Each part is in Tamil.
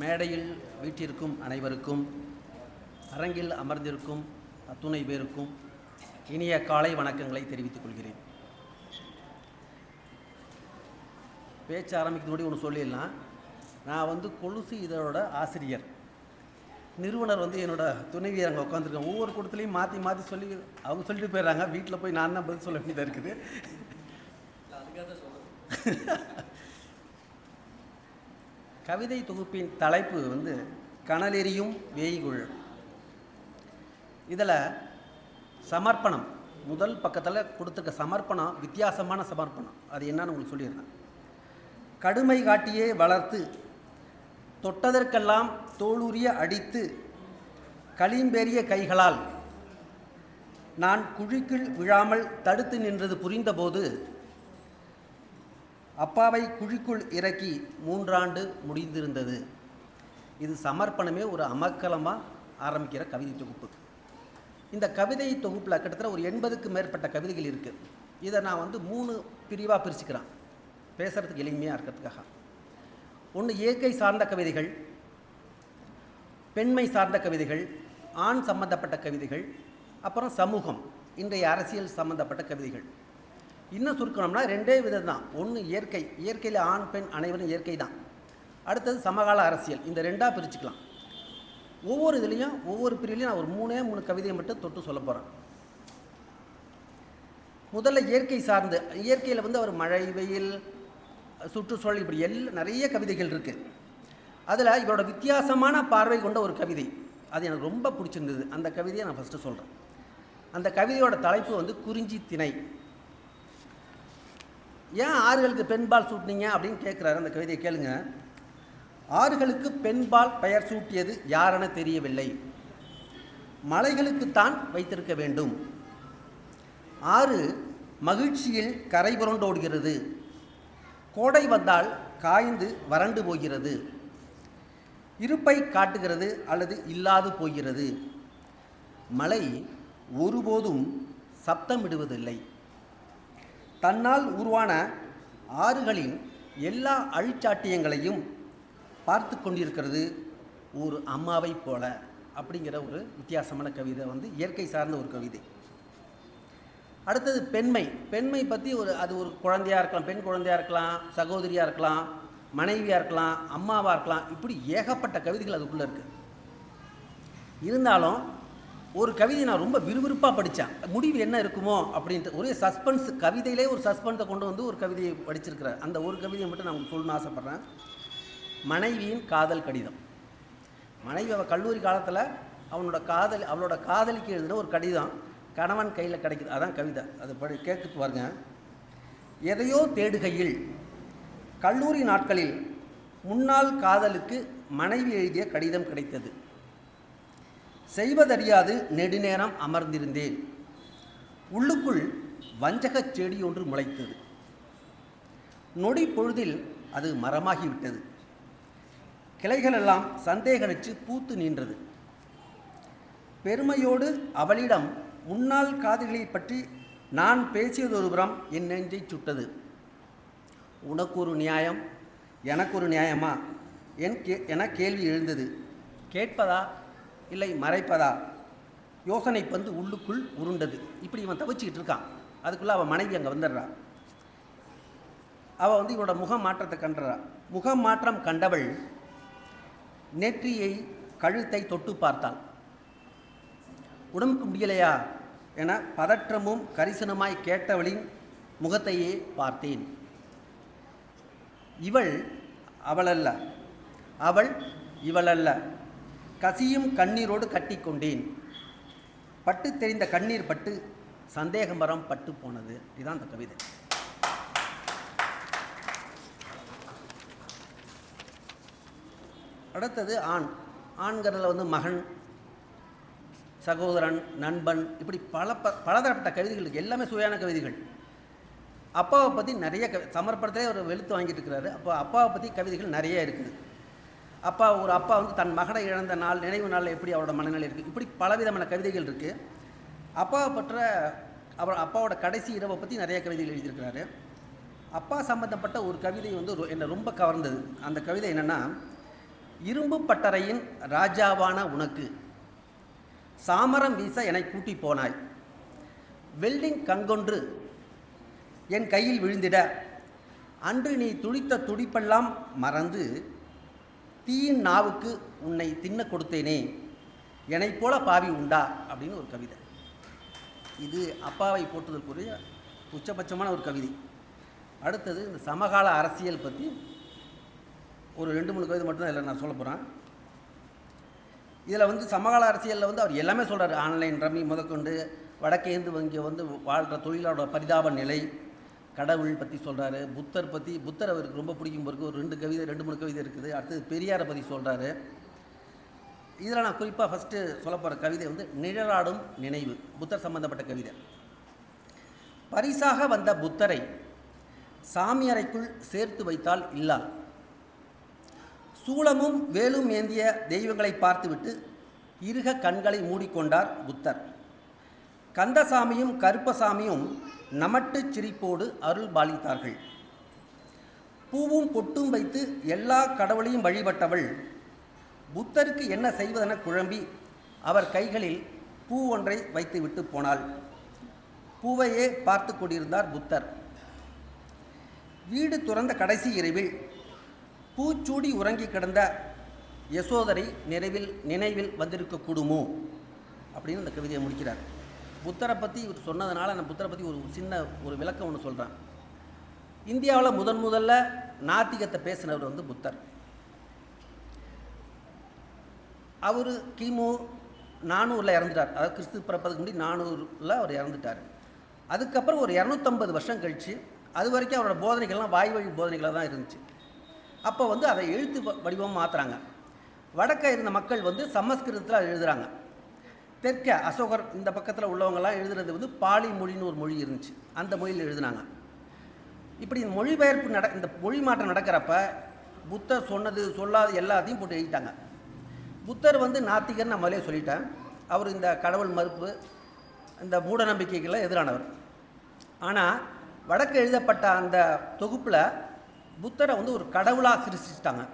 மேடையில் வீட்டிற்கும் அனைவருக்கும் அரங்கில் அமர்ந்திருக்கும் அத்துணை பேருக்கும் இனிய காலை வணக்கங்களை தெரிவித்துக் கொள்கிறேன். பேச்சு ஆரம்பிக்கிறது முன்னாடி ஒன்று சொல்லிடலாம். நான் வந்து கொலுசு இதழோட ஆசிரியர். நிறுவனர் வந்து என்னோட துணைவியர் அங்கே உட்காந்துருக்காங்க ஒவ்வொரு கூட்டத்துலையும் மாற்றி மாற்றி சொல்லி அவங்க சொல்லிட்டு போயிடுறாங்க. வீட்டில் போய் நான் தான் பதில் சொல்ல வேண்டியதாக இருக்குது. கவிதை தொகுப்பின் தலைப்பு வந்து கனலெறியும் வேய்குள் இதில் சமர்ப்பணம் முதல் பக்கத்தில் கொடுத்துருக்க சமர்ப்பணம் வித்தியாசமான சமர்ப்பணம். அது என்னன்னு உங்களுக்கு சொல்லிடுறேன் கடுமை காட்டியே வளர்த்து தொட்டதற்கெல்லாம் தோளுரிய அடித்து களிம்பெரிய கைகளால் நான் குழிக்குள் விழாமல் தடுத்து நின்றது புரிந்தபோது அப்பாவை குழிக்குள் இறக்கி மூன்றாண்டு முடிந்திருந்தது. இது சமர்ப்பணமே ஒரு அமக்கலமாக ஆரம்பிக்கிற கவிதை தொகுப்பு. இந்த கவிதை தொகுப்பில் கிட்டத்தட்ட ஒரு எண்பதுக்கு மேற்பட்ட கவிதைகள் இருக்குது இதை நான் வந்து மூணு பிரிவாக பிரிச்சுக்கிறேன். பேசுகிறதுக்கு எளிமையாக இருக்கிறதுக்காக. ஒன்று இயற்கை சார்ந்த கவிதைகள். பெண்மை சார்ந்த கவிதைகள். ஆண் சம்பந்தப்பட்ட கவிதைகள். அப்புறம் சமூகம். இன்றைய அரசியல் சம்பந்தப்பட்ட கவிதைகள். இன்னும் சுருக்கணும்னா ரெண்டே விதம் தான் ஒன்று இயற்கை. இயற்கையில் ஆண் பெண் அனைவரும் இயற்கை தான் அடுத்தது சமகால அரசியல். இந்த ரெண்டாக பிரிச்சுக்கலாம். ஒவ்வொரு இதுலேயும் ஒவ்வொரு பிரிவிலையும் நான் ஒரு மூணே மூணு கவிதையை மட்டும் தொட்டு சொல்ல போகிறேன் முதல்ல இயற்கை சார்ந்து. இயற்கையில் வந்து அவர் மழை வெயில் சுற்றுச்சூழல் இப்படி எல் நிறைய கவிதைகள் இருக்குது அதில் இவரோட வித்தியாசமான பார்வை கொண்ட ஒரு கவிதை. அது எனக்கு ரொம்ப பிடிச்சிருந்தது. அந்த கவிதையை நான் ஃபஸ்ட்டு சொல்கிறேன் அந்த கவிதையோட தலைப்பு வந்து குறிஞ்சி திணை. ஏன் ஆறுகளுக்கு பெண்பால் சூட்டினீங்க அப்படின்னு கேட்குறாரு அந்த கவிதையை கேளுங்க. ஆறுகளுக்கு பெண்பால் பெயர் சூட்டியது யாரென தெரியவில்லை. மலைகளுக்குத்தான் வைத்திருக்க வேண்டும். ஆறு மகிழ்ச்சியில் கரை புரண்டோடுகிறது. கோடை வந்தால் காய்ந்து வறண்டு போகிறது. இருப்பை காட்டுகிறது அல்லது இல்லாது போகிறது. மலை ஒருபோதும் சப்தமிடுவதில்லை. தன்னால் உருவான ஆறுகளின் எல்லா அழிச்சாட்டியங்களையும் பார்த்து கொண்டிருக்கிறது ஒரு அம்மாவை போல அப்படிங்கிற ஒரு வித்தியாசமான கவிதை வந்து இயற்கை சார்ந்த ஒரு கவிதை. அடுத்தது பெண்மை. பெண்மை பற்றி ஒரு அது ஒரு குழந்தையாக இருக்கலாம் பெண் குழந்தையாக இருக்கலாம் சகோதரியாக இருக்கலாம் மனைவியாக இருக்கலாம் அம்மாவாக இருக்கலாம் இப்படி ஏகப்பட்ட கவிதைகள் அதுக்குள்ளே இருக்குது இருந்தாலும் ஒரு கவிதை நான் ரொம்ப விறுவிறுப்பாக படித்தேன் முடிவு என்ன இருக்குமோ அப்படின்ட்டு ஒரே சஸ்பென்ஸ் கவிதையிலே ஒரு சஸ்பென்ஸை கொண்டு வந்து ஒரு கவிதையை படிச்சிருக்கிறேன் அந்த ஒரு கவிதையை மட்டும் நான் உங்களுக்கு சொல்லணும்னு ஆசைப்பட்றேன். மனைவியின் காதல் கடிதம். மனைவி அவள் கல்லூரி காலத்தில் அவனோட காதல் அவளோட காதலிக்கு எழுதின ஒரு கடிதம் கணவன் கையில் கிடைக்குது. அதான் கவிதை. அது படி கேட்க பாருங்க. எதையோ தேடுகையில் கல்லூரி நாட்களில் முன்னாள் காதலுக்கு மனைவி எழுதிய கடிதம் கிடைத்தது. செய்வதறியாது நெடுநேரம் அமர்ந்திருந்தேன். உள்ளுக்குள் வஞ்சகச் செடி ஒன்று முளைத்தது. நொடி பொழுதில் அது மரமாகிவிட்டது. கிளைகளெல்லாம் சந்தேகரித்து பூத்து நின்றது. பெருமையோடு அவளிடம் முன்னாள் காதலிகளை பற்றி நான் பேசியதொருபுறம் என் நெஞ்சை சுட்டது. உனக்கு ஒரு நியாயம் எனக்கு ஒரு நியாயமா? என் கே என கேள்வி எழுந்தது. கேட்பதா? இல்லை மறைப்பதா? யோசனை பந்து உள்ளுக்குள் உருண்டது. இப்படி இவன் தவிச்சிக்கிட்டு இருக்கான். அதுக்குள்ளே அவன் மனைவி அங்கே வந்துடுறா. அவள் வந்து இவனோட முக மாற்றத்தை கண்டுறா. முக மாற்றம் கண்டவள் நெற்றியை கழுத்தை தொட்டு பார்த்தாள். உடம்புக்கு முடியலையா? என பதற்றமும் கரிசனமாய் கேட்டவளின் முகத்தையே பார்த்தேன். இவள் அவளல்ல. அவள் இவளல்ல. கசியும் கண்ணீரோடு கட்டிக்கொண்டேன். பட்டு தெரிந்த கண்ணீர் பட்டு சந்தேக மரம் பட்டு போனது. இதுதான் அந்த கவிதை. அடுத்தது ஆண். ஆண்கிறதுல வந்து மகன் சகோதரன் நண்பன் இப்படி பல ப பலதரப்பட்ட கவிதைகள் எல்லாமே சுவையான கவிதைகள். அப்பாவை பற்றி நிறைய கவி சமர்ப்பணத்திலே ஒரு வெளுத்து வாங்கிட்டு இருக்கிறாரு. அப்போ அப்பாவை பற்றி கவிதைகள் நிறைய இருக்குது. அப்பா ஒரு அப்பா வந்து தன் மகனை இழந்த நாள் நினைவு நாளில் எப்படி அவரோட மனநிலை இருக்குது இப்படி பலவிதமான கவிதைகள் இருக்குது அப்பாவை பற்ற அவர் அப்பாவோட கடைசி இரவை பற்றி நிறைய கவிதைகள் எழுதியிருக்கிறாரு. அப்பா சம்பந்தப்பட்ட ஒரு கவிதை வந்து ரொ- என்னை ரொம்ப கவர்ந்தது. அந்த கவிதை என்னென்னா இரும்பு பட்டறையின் ராஜாவான உனக்கு சாமரம் வீச என்னை கூட்டி போனாய். வெல்டிங் கங்கொன்று என் கையில் விழுந்திட. அன்று நீ துடித்த துடிப்பெல்லாம் மறந்து தீயின் நாவுக்கு உன்னை தின்ன கொடுத்தேனே. என்னை போல பாவி உண்டா? அப்படின்னு ஒரு கவிதை. இது அப்பாவை போற்றுதற்குரிய உச்சபட்சமான ஒரு கவிதை. அடுத்தது இந்த சமகால அரசியல் பற்றி ஒரு ரெண்டு மூணு கவிதை மட்டும்தான் இதில் நான் சொல்ல போகிறேன் இதில் வந்து சமகால அரசியலில் வந்து அவர் எல்லாமே சொல்கிறார் ஆன்லைன் ரம்மி முதற்கொண்டு வடக்கேந்து இங்கே வந்து வாழ்கிற தொழிலாளோட பரிதாப நிலை கடவுள் பற்றி சொல்கிறாரு புத்தர் பற்றி புத்தர் அவருக்கு ரொம்ப பிடிக்கும் பிறகு ஒரு ரெண்டு கவிதை ரெண்டு மூணு கவிதை இருக்குது. அடுத்தது பெரியாரை பற்றி சொல்கிறாரு இதில் நான் குறிப்பாக ஃபஸ்ட்டு சொல்ல போகிற கவிதை வந்து நிழலாடும் நினைவு புத்தர் சம்பந்தப்பட்ட கவிதை. பரிசாக வந்த புத்தரை சாமியறைக்குள் சேர்த்து வைத்தால் இல்லா சூளமும் வேலும் ஏந்திய தெய்வங்களை பார்த்துவிட்டு இருக கண்களை மூடிக்கொண்டார் புத்தர். கந்தசாமியும் கருப்பசாமியும் நமட்டு சிரிப்போடு அருள் பாலித்தார்கள். பூவும் பொட்டும் வைத்து எல்லா கடவுளையும் வழிபட்டவள். புத்தருக்கு என்ன செய்வதென குழம்பி அவர் கைகளில் பூ ஒன்றை வைத்துவிட்டு போனாள். பூவையே பார்த்து கொண்டிருந்தார் புத்தர். வீடு துறந்த கடைசி இரவில் பூச்சூடி உறங்கி கிடந்த யசோதரை நிறைவில் நினைவில் வந்திருக்கக்கூடுமோ அப்படின்னு அந்த கவிதையை முடிக்கிறார். புத்தரை பற்றி இவர் சொன்னதுனால நான் புத்தரை பற்றி ஒரு சின்ன ஒரு விளக்கம் ஒன்று சொல்கிறேன் இந்தியாவில் முதன் முதல்ல நாத்திகத்தை பேசினவர் வந்து புத்தர். அவர் கிமு நானூறில் இறந்துட்டார். அதாவது கிறிஸ்து பிறப்பதுக்கு முன்னாடி நானூரில் அவர் இறந்துட்டார். அதுக்கப்புறம் ஒரு இரநூத்தம்பது வருஷம் கழித்து அது வரைக்கும் அவரோட போதனைகள்லாம் வாய் வழி போதனைகளாக தான் இருந்துச்சு. அப்போ வந்து அதை எழுத்து வ- வடிவம் மாற்றுறாங்க வடக்க இருந்த மக்கள் வந்து சமஸ்கிருதத்தில் எழுதுகிறாங்க தெற்க அசோகர் இந்த பக்கத்தில் உள்ளவங்கெல்லாம் எழுதுறது வந்து பாலி மொழின்னு ஒரு மொழி இருந்துச்சு. அந்த மொழியில் எழுதுனாங்க. இப்படி இந்த மொழிபெயர்ப்பு நட இந்த மொழி மாற்றம் நடக்கிறப்ப புத்தர் சொன்னது சொல்லாத எல்லாத்தையும் போட்டு எழுதிட்டாங்க. புத்தர் வந்து நாத்திகர் நான் முதலே சொல்லிட்டேன். அவர் இந்த கடவுள் மறுப்பு இந்த மூட நம்பிக்கைக்கெல்லாம் எதிரானவர். ஆனால் வடக்கு எழுதப்பட்ட அந்த தொகுப்பில் புத்தரை வந்து ஒரு கடவுளாக சிருஷ்டிச்சிட்டாங்க.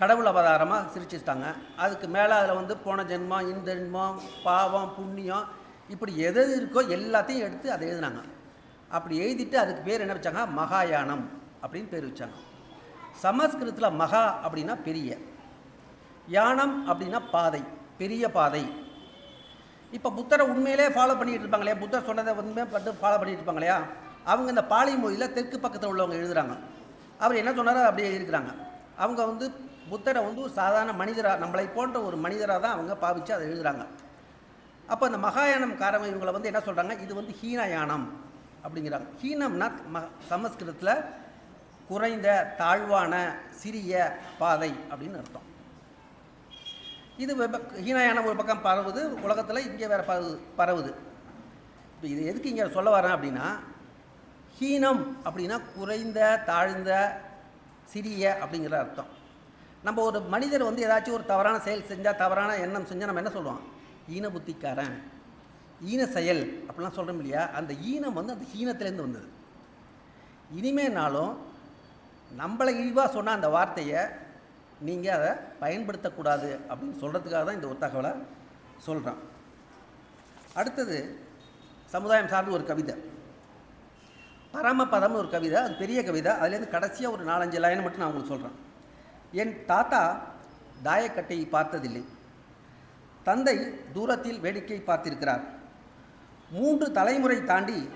கடவுள் அவதாரமாக சிரிச்சிட்டாங்க. அதுக்கு மேலே அதில் வந்து போன ஜென்மம் இந்த ஜென்மம் பாவம் புண்ணியம் இப்படி எது எது இருக்கோ எல்லாத்தையும் எடுத்து அதை எழுதினாங்க. அப்படி எழுதிட்டு அதுக்கு பேர் என்ன வச்சாங்க? மகாயானம் அப்படின்னு பேர் வச்சாங்க. சமஸ்கிருதத்தில் மகா அப்படின்னா பெரிய. யானம் அப்படின்னா பாதை பெரிய பாதை. இப்போ புத்தரை உண்மையிலே ஃபாலோ பண்ணிகிட்டு இருப்பாங்க இல்லையா புத்தர் சொன்னதை வந்து பட்டு ஃபாலோ பண்ணிகிட்டு இருப்பாங்க இல்லையா அவங்க இந்த பாலி மொழியில் தெற்கு பக்கத்தில் உள்ளவங்க எழுதுகிறாங்க அவர் என்ன சொன்னாரோ அப்படியே எழுதிக்கிறாங்க அவங்க வந்து புத்தரை வந்து ஒரு சாதாரண மனிதராக நம்மளை போன்ற ஒரு மனிதராக தான் அவங்க பாவிச்சு அதை எழுதுகிறாங்க அப்போ அந்த மகாயானம் காரங்க இவங்களை வந்து என்ன சொல்கிறாங்க இது வந்து ஹீனயானம் அப்படிங்கிறாங்க. ஹீனம்னா ம சமஸ்கிருதத்தில் குறைந்த தாழ்வான சிறிய பாதை அப்படின்னு அர்த்தம். இது ஹீனயானம் ஒரு பக்கம் பரவுது உலகத்தில் இங்கே வேறு பரவு பரவுது. இப்போ இது எதுக்கு இங்கே சொல்ல வரேன் அப்படின்னா ஹீனம் அப்படின்னா குறைந்த தாழ்ந்த சிறிய அப்படிங்கிற அர்த்தம். நம்ம ஒரு மனிதர் வந்து ஏதாச்சும் ஒரு தவறான செயல் செஞ்சால் தவறான எண்ணம் செஞ்சால் நம்ம என்ன சொல்லுவோம்? ஈன புத்திக்காரன். ஈன செயல் அப்படிலாம் சொல்கிறோம் இல்லையா? அந்த ஈனம் வந்து அந்த ஹீனத்துலேருந்து வந்தது. இனிமேனாலும் நம்மளை இழிவாக சொன்ன அந்த வார்த்தையை நீங்கள் அதை பயன்படுத்தக்கூடாது அப்படின்னு சொல்கிறதுக்காக தான் இந்த ஒரு தகவலை சொல்கிறான் அடுத்தது சமுதாயம் சார்ந்த ஒரு கவிதை. பரமபதம்னு ஒரு கவிதை அது பெரிய கவிதை. அதுலேருந்து கடைசியாக ஒரு நாலஞ்சு லைன் மட்டும் நான் உங்களுக்கு சொல்கிறேன் என் தாத்தா தாயக்கட்டையை பார்த்ததில்லை. தந்தை தூரத்தில் வேடிக்கை பார்த்திருக்கிறார். மூன்று தலைமுறை தாண்டி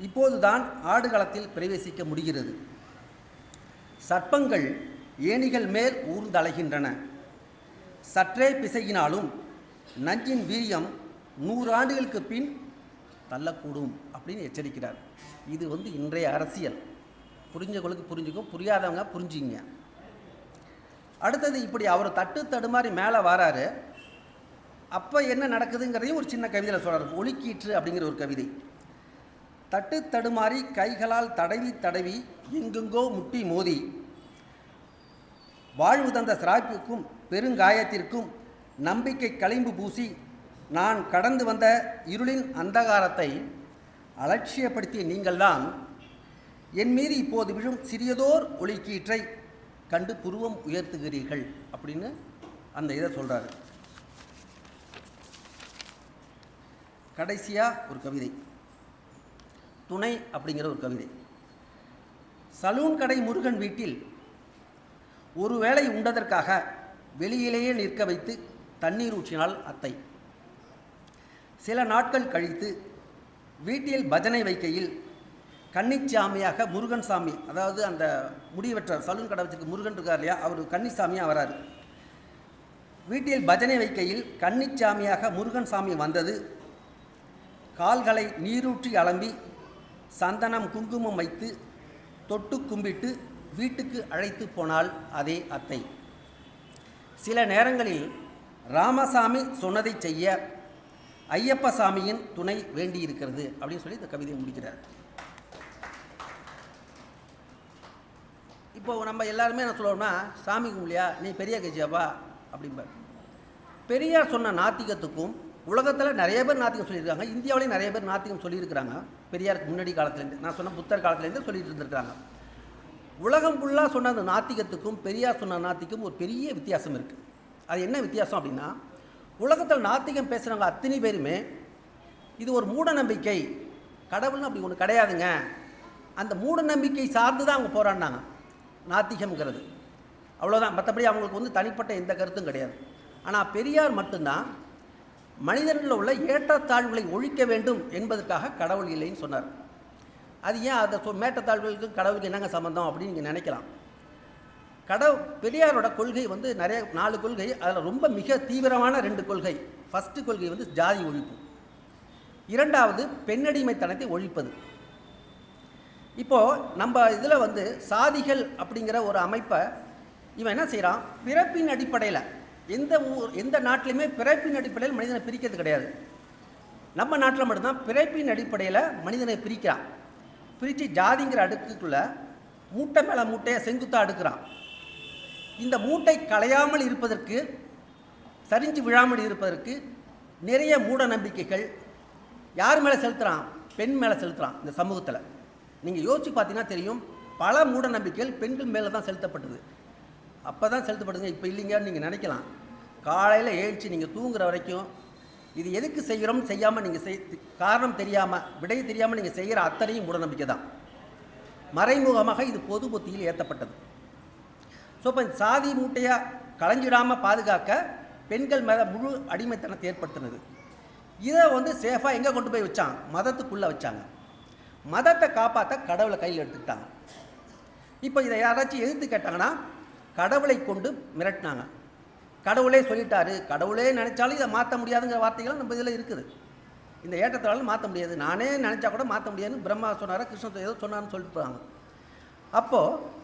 இப்போதுதான் ஆடுகளத்தில் பிரவேசிக்க முடிகிறது. சர்ப்பங்கள் ஏணிகள் மேல் ஊர்ந்தலைகின்றன. சற்றே பிசையினாலும் நஞ்சின் வீரியம் நூறாண்டுகளுக்கு பின் தள்ளக்கூடும் அப்படின்னு எச்சரிக்கிறார். இது வந்து இன்றைய அரசியல். புரிஞ்சவங்களுக்கு புரிஞ்சுக்கும் புரியாதவங்க புரிஞ்சுங்க அடுத்தது இப்படி அவர் தட்டு தடுமாறி மேலே வராரு. அப்போ என்ன நடக்குதுங்கிறதையும் ஒரு சின்ன கவிதையில் சொல்கிறார் ஒளிக்கீற்று அப்படிங்கிற ஒரு கவிதை. தட்டு தடுமாறி கைகளால் தடவி தடவி எங்கெங்கோ முட்டி மோதி. வாழ்வு தந்த சிராய்ப்புக்கும் பெருங்காயத்திற்கும் நம்பிக்கை களிம்பு பூசி நான் கடந்து வந்த இருளின் அந்தகாரத்தை அலட்சியப்படுத்திய நீங்கள்தான் என் மீது இப்போது விழும் சிறியதோர் ஒளிக்கீற்றை கண்டு புருவம் உயர்த்துகிறீர்கள் அப்படின்னு அந்த இதை சொல்கிறாரு கடைசியாக ஒரு கவிதை. துணை அப்படிங்கிற ஒரு கவிதை. சலூன் கடை முருகன் வீட்டில் ஒரு வேளை உண்டதற்காக வெளியிலேயே நிற்க வைத்து தண்ணீர் ஊற்றினாள் அத்தை. சில நாட்கள் கழித்து வீட்டில் பஜனை வைக்கையில் கன்னிச்சாமியாக முருகன் சாமி அதாவது அந்த முடிவெற்ற சலூன் கடை வச்சிருக்க முருகன் இருக்கார் இல்லையா அவர் கன்னிசாமியாக வராரு. வீட்டில் பஜனை வைக்கையில் கன்னிச்சாமியாக முருகன் சாமி வந்தது. கால்களை நீரூற்றி அலம்பி சந்தனம் குங்குமம் வைத்து தொட்டு கும்பிட்டு வீட்டுக்கு அழைத்து போனால் அதே அத்தை. சில நேரங்களில் ராமசாமி சொன்னதை செய்ய ஐயப்ப சாமியின் துணை வேண்டியிருக்கிறது அப்படின்னு சொல்லி இந்த கவிதையை முடிக்கிறார். இப்போ நம்ம எல்லாருமே என்ன சொல்லுவோம்னா சாமி கும்பலியா நீ பெரிய கட்சியாப்பா அப்படிம்பார். பெரியார் சொன்ன நாத்திகத்துக்கும் உலகத்தில் நிறைய பேர் நாத்திகம் சொல்லியிருக்காங்க. இந்தியாவிலேயும் நிறைய பேர் நாத்திகம் சொல்லியிருக்கிறாங்க. பெரியாருக்கு முன்னாடி காலத்துலேருந்து நான் சொன்ன புத்தர் காலத்துலேருந்து சொல்லிட்டு இருந்திருக்காங்க உலகம் ஃபுல்லாக சொன்ன அந்த நாத்திகத்துக்கும் பெரியார் சொன்ன நாத்திக்கும் ஒரு பெரிய வித்தியாசம் இருக்குது அது என்ன வித்தியாசம் அப்படின்னா உலகத்தில் நாத்திகம் பேசுகிறவங்க அத்தனை பேருமே இது ஒரு மூட நம்பிக்கை. கடவுள்னு அப்படி ஒன்று கிடையாதுங்க. அந்த மூட நம்பிக்கை சார்ந்து தான் அவங்க போராடினாங்க. நாத்திகம்ங்கிறது. அவ்வளோதான் மற்றபடி அவங்களுக்கு வந்து தனிப்பட்ட எந்த கருத்தும் கிடையாது. ஆனால் பெரியார் மட்டும்தான் மனிதர்களில் உள்ள ஏற்றத்தாழ்வுகளை ஒழிக்க வேண்டும் என்பதற்காக கடவுள் இல்லைன்னு சொன்னார். அது ஏன் அதை சொ மேட்டத்தாழ்வுகளுக்கு கடவுளுக்கு என்னங்க சம்மந்தம் அப்படின்னு நீங்கள் நினைக்கலாம். கடவு பெரியாரோட கொள்கை வந்து நிறைய நாலு கொள்கை அதில் ரொம்ப மிக தீவிரமான ரெண்டு கொள்கை. ஃபஸ்ட்டு கொள்கை வந்து ஜாதி ஒழிப்பு. இரண்டாவது பெண்ணடிமைத்தனத்தை ஒழிப்பது. இப்போது நம்ம இதில் வந்து சாதிகள் அப்படிங்கிற ஒரு அமைப்பை இவன் என்ன செய்கிறான் பிறப்பின் அடிப்படையில் எந்த ஊர் எந்த நாட்டிலையுமே பிறப்பின் அடிப்படையில் மனிதனை பிரிக்கிறது கிடையாது. நம்ம நாட்டில் மட்டும்தான் பிறப்பின் அடிப்படையில் மனிதனை பிரிக்கிறான். பிரித்து ஜாதிங்கிற அடுக்குக்குள்ளே மூட்டை மேலே மூட்டையை செங்குத்தாக அடுக்கிறான். இந்த மூட்டை களையாமல் இருப்பதற்கு சரிஞ்சு விழாமல் இருப்பதற்கு நிறைய மூட நம்பிக்கைகள் யார் மேலே செலுத்துகிறான் பெண் மேலே செலுத்துகிறான் இந்த சமூகத்தில். நீங்கள் யோசிச்சு பார்த்தீங்கன்னா தெரியும் பல மூட நம்பிக்கைகள் பெண்கள் மேலே தான் செலுத்தப்பட்டது. அப்போ தான் செலுத்தப்படுதுங்க இப்போ இல்லைங்கன்னு நீங்கள் நினைக்கலாம். காலையில் ஏழ்ச்சி நீங்கள் தூங்குற வரைக்கும் இது எதுக்கு செய்கிறோம் செய்யாமல் நீங்கள் செய் காரணம் தெரியாமல் விடை தெரியாமல் நீங்கள் செய்கிற அத்தனையும் மூடநம்பிக்கை தான். மறைமுகமாக இது பொது புத்தியில் ஏற்றப்பட்டது ஸோ இப்போ இந்த சாதி மூட்டையாக களைஞ்சிடாமல் பாதுகாக்க பெண்கள் மேலே முழு அடிமைத்தனத்தை ஏற்படுத்தினது. இதை வந்து சேஃபாக எங்கே கொண்டு போய் வச்சான்? மதத்துக்குள்ளே வச்சாங்க. மதத்தை காப்பாற்ற கடவுளை கையில் எடுத்துக்கிட்டாங்க. இப்போ இதை யாராச்சும் எதிர்த்து கேட்டாங்கன்னா கடவுளை கொண்டு மிரட்டினாங்க. கடவுளே சொல்லிட்டாரு கடவுளே நினைச்சாலும் இதை மாற்ற முடியாதுங்கிற வார்த்தைகள் நம்ம இதில் இருக்குது. இந்த ஏற்றத்தாலும் மாற்ற முடியாது. நானே நினச்சா கூட மாற்ற முடியாதுன்னு பிரம்மா சொன்னார் கிருஷ்ணன் ஏதோ சொன்னார்னு சொல்லிட்டு போகிறாங்க அப்போது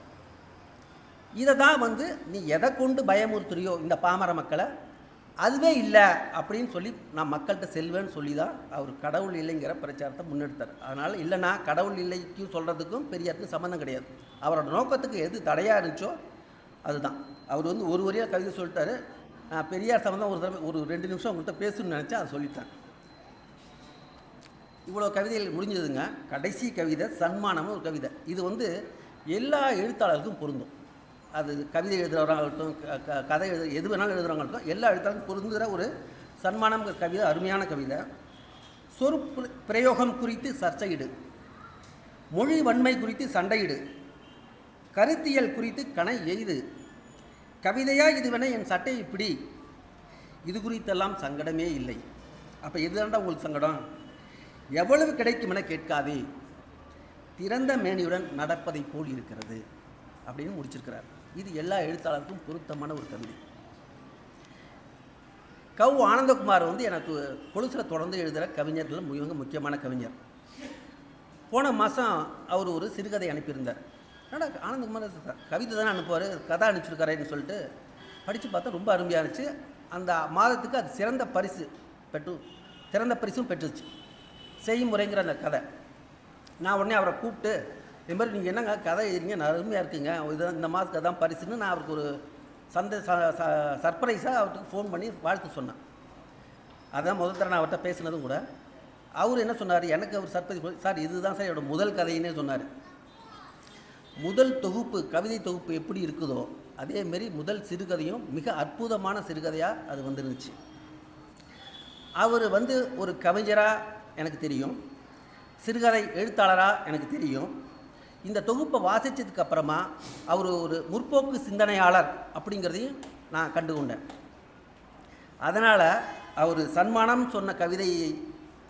இதை தான் வந்து நீ எதை கொண்டு பயமுறுத்துறியோ இந்த பாமர மக்களை அதுவே இல்லை அப்படின்னு சொல்லி நான் மக்கள்கிட்ட செல்வேன்னு சொல்லி தான் அவர் கடவுள் இல்லைங்கிற பிரச்சாரத்தை முன்னெடுத்தார். அதனால் இல்லைனா கடவுள் இல்லைக்கும் சொல்கிறதுக்கும் பெரியாருக்கும் சம்மந்தம் கிடையாது. அவரோட நோக்கத்துக்கு எது தடையாக இருந்துச்சோ அதுதான். அவர் வந்து ஒரு வரியாக கவிதை சொல்லிட்டாரு. நான் பெரியார் சம்மந்தம் ஒரு தடவை ஒரு ரெண்டு நிமிஷம் உங்கள்கிட்ட பேசணும்னு நினச்சா அதை சொல்லிட்டேன். இவ்வளோ கவிதைகள் முடிஞ்சதுங்க. கடைசி கவிதை சன்மானம்னு ஒரு கவிதை. இது வந்து எல்லா எழுத்தாளருக்கும் பொருந்தும். அது கவிதை எழுதுகிறவராகட்டும் க- க- கதை எழுது எது வேணாலும் எழுதுகிறவங்கட்டும் எல்லா எழுத்தாலும் பொருந்துகிற ஒரு சன்மானம் கவிதை அருமையான கவிதை. சொற் பிரயோகம் குறித்து சர்ச்சையிடு. மொழி வன்மை குறித்து சண்டையிடு. கருத்தியல் குறித்து கணை எய்து. கவிதையா இதுவென என் சட்டையை பிடி. இது குறித்தெல்லாம் சங்கடமே இல்லை. அப்போ இதுதான்டா உங்களுக்கு சங்கடம்? எவ்வளவு கிடைக்கும் என கேட்காதே. திறந்த மேனியுடன் நடப்பதை போல் இருக்கிறது. அப்படின்னு முடிச்சிருக்கிறார். இது எல்லா எழுத்தாளருக்கும் பொருத்தமான ஒரு கவிதை. கவு ஆனந்தகுமார் வந்து எனக்கு கொலுசில் தொடர்ந்து எழுதுகிற கவிஞர்கள் மிக முக்கியமான கவிஞர். போன மாதம் அவர் ஒரு சிறுகதை அனுப்பியிருந்தார். ஆனால் ஆனந்தகுமார் கவிதை தானே அனுப்புவார் கதை அனுப்பிச்சிருக்காருன்னு சொல்லிட்டு படித்து பார்த்தா ரொம்ப அருமையாக இருந்துச்சு. அந்த மாதத்துக்கு அது சிறந்த பரிசு பெற்று சிறந்த பரிசும் பெற்றுச்சு. செய்முறைங்கிற அந்த கதை. நான் உடனே அவரை கூப்பிட்டு இது மாதிரி நீங்கள் என்னங்க கதை எழுதிங்க நான் அருமையாக இருக்குங்க. இது இந்த மாதத்துக்கு அதான் பரிசுன்னு நான் அவருக்கு ஒரு சந்த சர்ப்ரைஸாக அவருக்கு ஃபோன் பண்ணி வாழ்த்து சொன்னேன். அதான் முதல் தர நான் அவர்கிட்ட பேசினதும் கூட. அவர் என்ன சொன்னார்? எனக்கு அவர் சர்ப்ரைஸ் சார் இதுதான் சார் என்னோட முதல் கதைன்னே சொன்னார். முதல் தொகுப்பு கவிதை தொகுப்பு எப்படி இருக்குதோ அதேமாரி முதல் சிறுகதையும் மிக அற்புதமான சிறுகதையாக அது வந்துருந்துச்சு. அவர் வந்து ஒரு கவிஞராக எனக்கு தெரியும். சிறுகதை எழுத்தாளராக எனக்கு தெரியும். இந்த தொகுப்பை வாசித்ததுக்கு அப்புறமா அவர் ஒரு முற்போக்கு சிந்தனையாளர் அப்படிங்கிறதையும் நான் கண்டுகொண்டேன். அதனால் அவர் சன்மானம் சொன்ன கவிதையை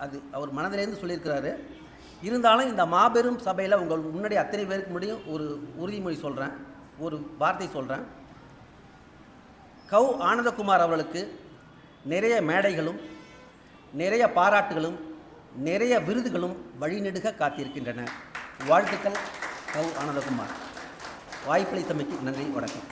அது அவர் மனதிலேருந்து சொல்லியிருக்கிறாரு. இருந்தாலும் இந்த மாபெரும் சபையில் உங்கள் முன்னாடி அத்தனை பேருக்கு முன்னாடியும் ஒரு உறுதிமொழி சொல்கிறேன் ஒரு வார்த்தை சொல்கிறேன் கௌ ஆனந்தகுமார் அவர்களுக்கு நிறைய மேடைகளும் நிறைய பாராட்டுகளும் நிறைய விருதுகளும் வழிநெடுக காத்திருக்கின்றன. வாழ்த்துக்கள். கௌ ஆனந்தகுமார். வாய்ப்பளித்தமைக்கு நன்றி வணக்கம்.